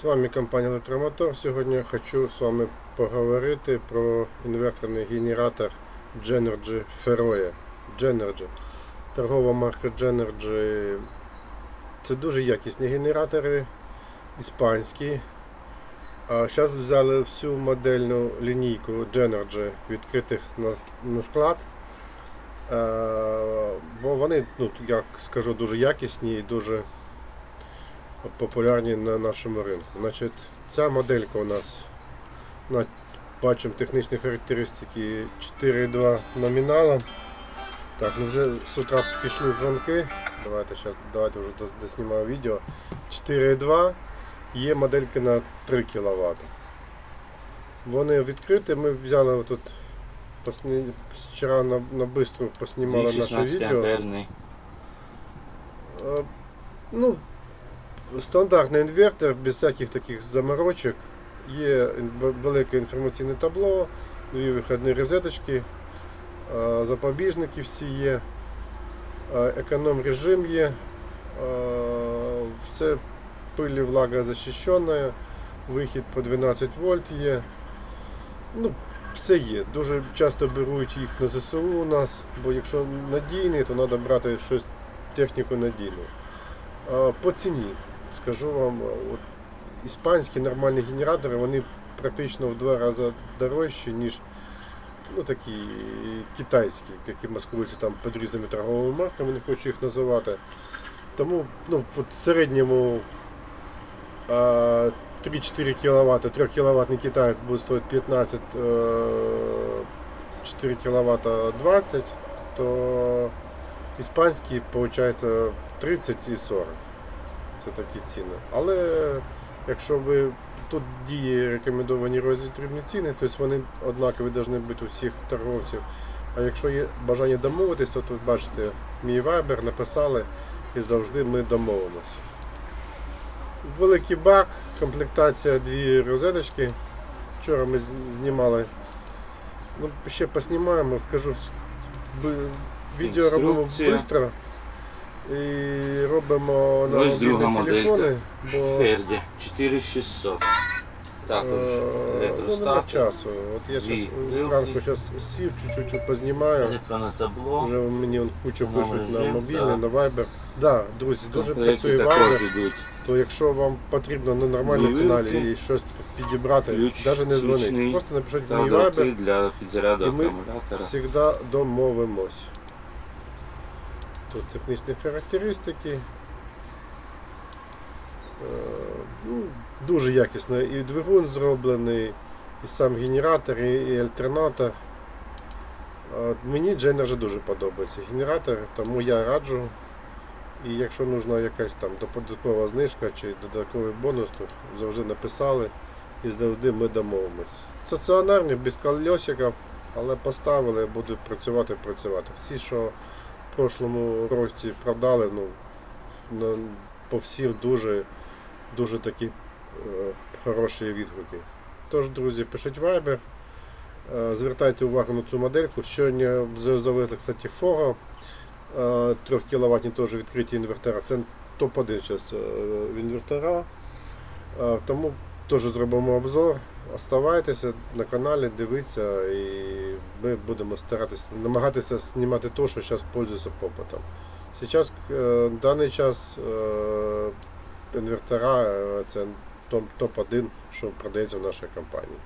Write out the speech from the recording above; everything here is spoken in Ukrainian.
З вами компанія Електромотор. Сьогодні я хочу з вами поговорити про інверторний генератор Genergy Feroe. Genergy. Торгова марка Genergy. Це дуже якісні генератори, іспанські. А зараз взяли всю модельну лінійку Genergy відкритих на, склад. Бо вони, ну, як скажу, дуже якісні і дуже популярні на нашому ринку. Значить, ця моделька у нас на, бачимо технічні характеристики 4.2 номіналом. Так, ну вже з утра пішли дзвонки. Давайте зараз давайте вже дос- доснімаю відео. 4.2 є модельки на 3 кВт. Вони відкриті, ми взяли тут посні... вчора на, на бистру поснімали наше відео. Е, Ну, стандартний інвертор, без всяких таких заморочок. Є велике інформаційне табло, дві виходні розеточки, запобіжники всі є, економ режим є, все пилі влага захищена, вихід по 12 вольт є. Ну, все є. Дуже часто беруть їх на ЗСУ у нас, бо якщо надійний, то треба брати щось техніку надійну. По ціні, скажу вам, от, іспанські нормальні генератори, вони практично в два рази дорожчі, ніж ну, такі китайські, які маскуються там під різними торговими марками, не хочу їх називати. Тому ну, в середньому а, 3-4 кВт, 3 кВт китаєць буде стоїти 15, е, 4 кВт 20, то іспанські виходить 30 і 40. Це такі ціни. Але якщо ви тут діє рекомендовані розітрібні ціни, тобто вони однакові повинні бути у всіх торговців. А якщо є бажання домовитись, то тут бачите мій вайбер, написали і завжди ми домовимося. Великий бак, комплектація дві розеточки. Вчора ми знімали. Ну, ще поснімаємо, скажу, відео робимо швидко. І робимо на Ось друга мобільні моделька. телефони, бо Ферді 4600. Також е, ну, нема електростат, часу. От я Дві щас, зранку зараз сів, чуть-чуть познімаю. електронне табло. Вже мені он кучу Новий пишуть на мобільний, так. на Viber. Да, друзі, дуже Комплекти працює також Viber, йдуть. то якщо вам потрібно на нормальній ціні і щось підібрати, Ключ навіть не дзвоніть. ручний. Просто напишіть мені Viber для підзаряду і ми акумулятора. завжди домовимось. Тут технічні характеристики. Е, ну, Дуже якісно. І двигун зроблений, і сам генератор, і, альтернатор. От Мені Genergy дуже подобається генератор, тому я раджу. І якщо нужна якась там додаткова знижка чи додатковий бонус, то завжди написали і завжди ми домовимось. Стаціонарні, без колесиків, але поставили, будуть працювати, працювати. Всі, що в прошлому році продали, ну, на- по всім дуже, дуже такі е, хороші відгуки. Тож, друзі, пишіть Viber, е, звертайте увагу на цю модельку. Сьогодні завезли, кстати, Фого. 3 кВт теж відкриті інвертора. Це топ-1 зараз в інвертора. Е, Тому теж зробимо обзор. Оставайтеся на каналі, дивіться і ми будемо старатися намагатися знімати те, що зараз пользується попитом. Зараз, е, в даний час е, інвертора е, це топ-1, що продається в нашій компанії.